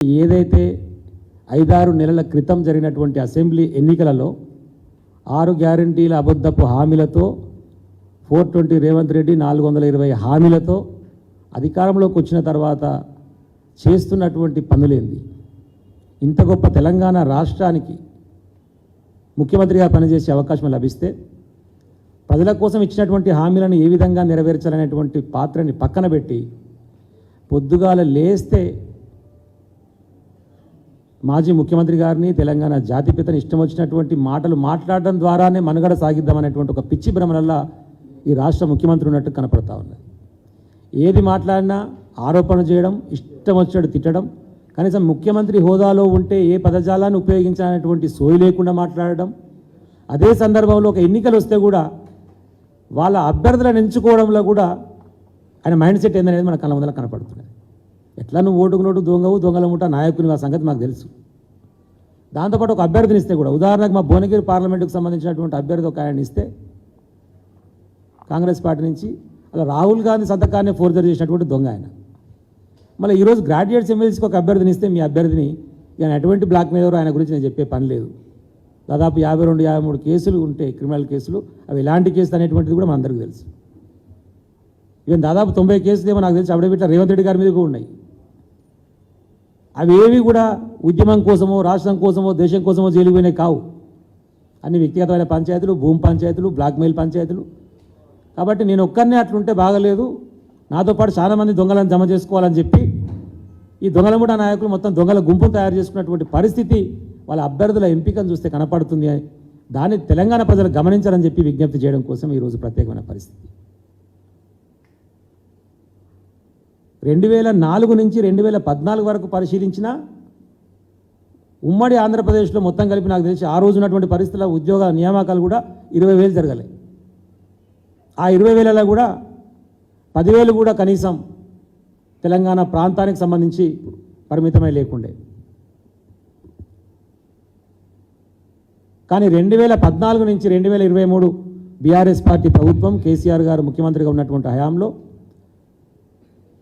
ఏదైతే ఐదారు నెలల క్రితం జరిగినటువంటి అసెంబ్లీ ఎన్నికలలో ఆరు గ్యారంటీల అబద్ధపు హామీలతో ఫోర్ ట్వంటీ రేవంత్ రెడ్డి నాలుగు వందల ఇరవై హామీలతో అధికారంలోకి వచ్చిన తర్వాత చేస్తున్నటువంటి పనులేంది? ఇంత గొప్ప తెలంగాణ రాష్ట్రానికి ముఖ్యమంత్రిగా పనిచేసే అవకాశం లభిస్తే ప్రజల కోసం ఇచ్చినటువంటి హామీలను ఏ విధంగా నెరవేర్చాలనేటువంటి పాత్రని పక్కన పెట్టి పొద్దుగాల లేస్తే మాజీ ముఖ్యమంత్రి గారిని తెలంగాణ జాతిపితని ఇష్టం వచ్చినటువంటి మాటలు మాట్లాడడం ద్వారానే మనుగడ సాగిద్దామనేటువంటి ఒక పిచ్చి భ్రమలల్లా ఈ రాష్ట్ర ముఖ్యమంత్రి ఉన్నట్టు కనపడతా ఉన్నది ఏది మాట్లాడినా ఆరోపణ చేయడం ఇష్టం వచ్చినట్టు తిట్టడం కనీసం ముఖ్యమంత్రి హోదాలో ఉంటే ఏ పదజాలాన్ని ఉపయోగించాలనేటువంటి సోయి లేకుండా మాట్లాడడం అదే సందర్భంలో ఒక ఎన్నికలు వస్తే కూడా వాళ్ళ అభ్యర్థులను ఎంచుకోవడంలో కూడా ఆయన మైండ్ సెట్ ఏందనేది మన కళ్ళ ముందర కనపడుతున్నది ఎట్లా నువ్వు ఓటుకు నోటు దొంగవు దొంగల ముఠ నాయకుని ఆ సంగతి మాకు తెలుసు. దాంతోపాటు ఒక అభ్యర్థిని ఇస్తే కూడా ఉదాహరణకు మా భువనగిరి పార్లమెంటుకు సంబంధించినటువంటి అభ్యర్థి ఒక ఆయన ఇస్తే కాంగ్రెస్ పార్టీ నుంచి అలా రాహుల్ గాంధీ సంతకాన్ని ఫోర్జర్ చేసినటువంటి దొంగ ఆయన. మళ్ళీ ఈరోజు గ్రాడ్యుయేట్స్ ఎమ్మెల్సీకి ఒక అభ్యర్థిని ఇస్తే మీ అభ్యర్థిని ఈయన ఎటువంటి బ్లాక్ మీద ఆయన గురించి నేను చెప్పే పని లేదు. దాదాపు యాభై రెండు యాభై మూడు కేసులు ఉంటాయి క్రిమినల్ కేసులు అవి ఎలాంటి కేసులు అనేటువంటిది కూడా మనందరికీ తెలుసు. ఈవెన్ దాదాపు తొంభై కేసులు ఏమో నాకు తెలిసి అప్పుడే రేవంత్ రెడ్డి గారి మీద కూడా ఉన్నాయి. అవి ఏవి కూడా ఉద్యమం కోసమో రాష్ట్రం కోసమో దేశం కోసమో జైలుపోయినాయి కావు. అన్ని వ్యక్తిగతమైన పంచాయతీలు భూమి పంచాయతీలు బ్లాక్మెయిల్ పంచాయతీలు. కాబట్టి నేను ఒక్కరినే అట్లుంటే బాగలేదు. నాతో పాటు చాలామంది దొంగలను జమ చేసుకోవాలని చెప్పి ఈ దొంగల కూడా నాయకులు మొత్తం దొంగల గుంపును తయారు చేసుకున్నటువంటి పరిస్థితి వాళ్ళ అభ్యర్థుల ఎంపికను చూస్తే కనపడుతుంది దాన్ని తెలంగాణ ప్రజలు గమనించాలని చెప్పి విజ్ఞప్తి చేయడం కోసం ఈరోజు ప్రత్యేకమైన పరిస్థితి. రెండు వేల నాలుగు నుంచి రెండు వేల పద్నాలుగు వరకు పరిశీలించిన ఉమ్మడి ఆంధ్రప్రదేశ్లో మొత్తం కలిపి నాకు తెలిసి ఆ రోజు ఉన్నటువంటి పరిస్థితుల ఉద్యోగ నియామకాలు కూడా ఇరవై వేలు జరగలే. ఆ ఇరవై వేలలో కూడా పదివేలు కూడా కనీసం తెలంగాణ ప్రాంతానికి సంబంధించి పరిమితమై లేకుండే. కానీ రెండు వేల పద్నాలుగు నుంచి రెండు వేల ఇరవై మూడు బీఆర్ఎస్ పార్టీ ప్రభుత్వం కేసీఆర్ గారు ముఖ్యమంత్రిగా ఉన్నటువంటి హయాంలో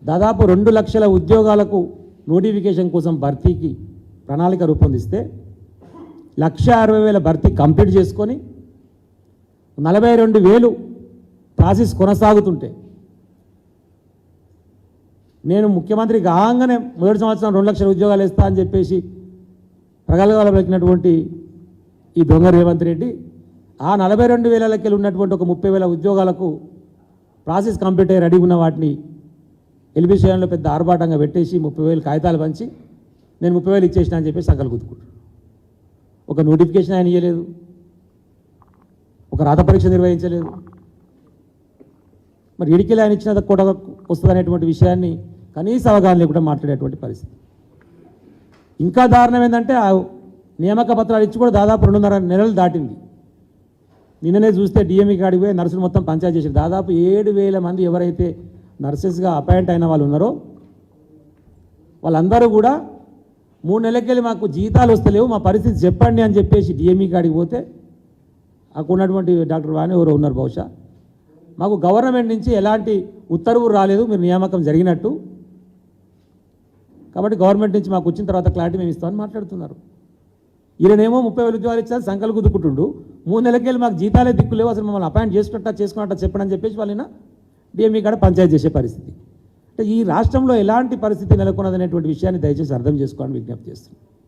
దాదాపు రెండు లక్షల ఉద్యోగాలకు నోటిఫికేషన్ కోసం భర్తీకి ప్రణాళిక రూపొందిస్తే లక్ష అరవై వేల భర్తీ కంప్లీట్ చేసుకొని నలభై రెండు వేలు ప్రాసెస్ కొనసాగుతుంటే నేను ముఖ్యమంత్రి కాగానే మొదటి సంవత్సరం రెండు లక్షల ఉద్యోగాలు ఇస్తా అని చెప్పేసి ప్రగల్గాలు పెట్టినటువంటి ఈ దొంగ రేవంత్ రెడ్డి ఆ నలభై రెండు వేలకి ఉన్నటువంటి ఒక ముప్పై వేల ఉద్యోగాలకు ప్రాసెస్ కంప్లీట్ అయ్యి రెడీ ఉన్న వాటిని ఎల్బీ స్టేషన్లో పెద్ద ఆర్భాటంగా పెట్టేసి ముప్పై వేలు కాగితాలు పంచి నేను ముప్పై వేలు ఇచ్చేసిన అని చెప్పి సంకలు గుద్దుకుంటాడు ఒక నోటిఫికేషన్ ఆయన ఇవ్వలేదు ఒక రాత పరీక్ష నిర్వహించలేదు. మరి ఇడికిలో ఆయన ఇచ్చిన కూడా వస్తుంది అనేటువంటి విషయాన్ని కనీస అవగాహన లేకుండా మాట్లాడేటువంటి పరిస్థితి. ఇంకా దారుణం ఏంటంటే ఆ నియామక పత్రాలు ఇచ్చి కూడా దాదాపు రెండున్నర నెలలు దాటింది. నిన్ననే చూస్తే డిఎంఈకి కాడికి పోయి నర్సులు మొత్తం పంచాయతీ చేశారు. దాదాపు ఏడు వేల మంది ఎవరైతే నర్సెస్గా అపాయింట్ అయిన వాళ్ళు ఉన్నారో వాళ్ళందరూ కూడా మూడు నెలలకెళ్ళి మాకు జీతాలు వస్తలేవు మా పరిస్థితి చెప్పండి అని చెప్పేసి డిఎంఈ కాడికి పోతే అక్కడ ఉన్నటువంటి డాక్టర్ వాణి ఎవరో ఉన్నారు బహుశా. మాకు గవర్నమెంట్ నుంచి ఎలాంటి ఉత్తర్వు రాలేదు మీరు నియామకం జరిగినట్టు. కాబట్టి గవర్నమెంట్ నుంచి మాకు వచ్చిన తర్వాత క్లారిటీ మేము ఇస్తామని మాట్లాడుతున్నారు. ఈయనేమో ముప్పై వేల ఉద్యోగాలు ఇచ్చారు సంకలు కుదుకుంటుండు మూడు నెలలకెళ్ళి మాకు జీతాలే దిక్కులేవు అసలు మమ్మల్ని అపాయింట్ చేసుకున్నట్టు చేసుకున్నట్ట చెప్పండి అని చెప్పేసి వాళ్ళైనా డిఎంఈ కాడ పంచాయతీ చేసే పరిస్థితి. అంటే ఈ రాష్ట్రంలో ఎలాంటి పరిస్థితి నెలకొన్నదనేటువంటి విషయాన్ని దయచేసి అర్థం చేసుకోవాలని విజ్ఞప్తి చేస్తున్నాను.